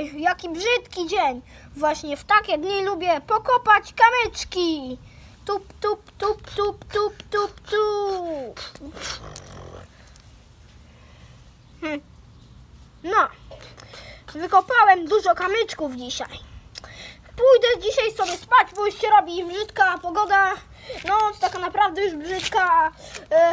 dzisiaj, jaki brzydki dzień. Właśnie w takie dni lubię pokopać kamyczki. Tup, tup, tup, tup, tup, tup, tup. Hm. No, wykopałem dużo kamyczków dzisiaj. Pójdę dzisiaj sobie spać, bo już się robi brzydka pogoda. Noc taka naprawdę już brzydka. E,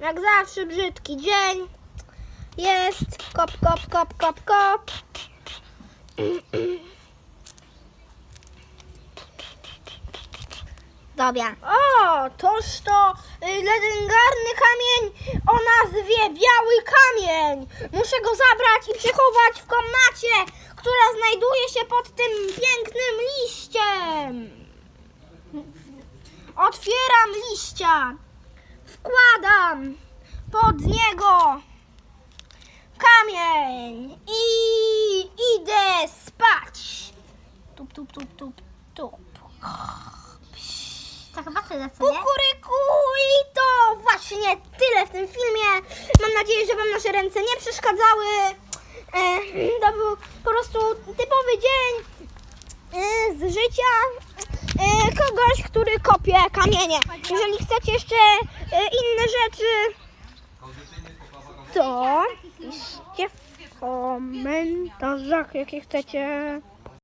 Jak zawsze brzydki dzień. Jest. Kop, kop, kop, kop, kop. Dobra. O, toż to y, legendarny kamień o nazwie Biały Kamień. Muszę go zabrać i przechować w komnacie, która znajduje się pod tym pięknym liściem. Otwieram liścia. Wkładam pod niego kamień i idę spać. Tup, tup, tup, tup, tup. To chyba tyle, co nie? Kukuryku i to właśnie tyle w tym filmie. Mam nadzieję, że Wam nasze ręce nie przeszkadzały. E, to był po prostu typowy dzień e, z życia kogoś, który kopie kamienie. Jeżeli chcecie jeszcze e, inne rzeczy, to piszcie w komentarzach, jakie chcecie.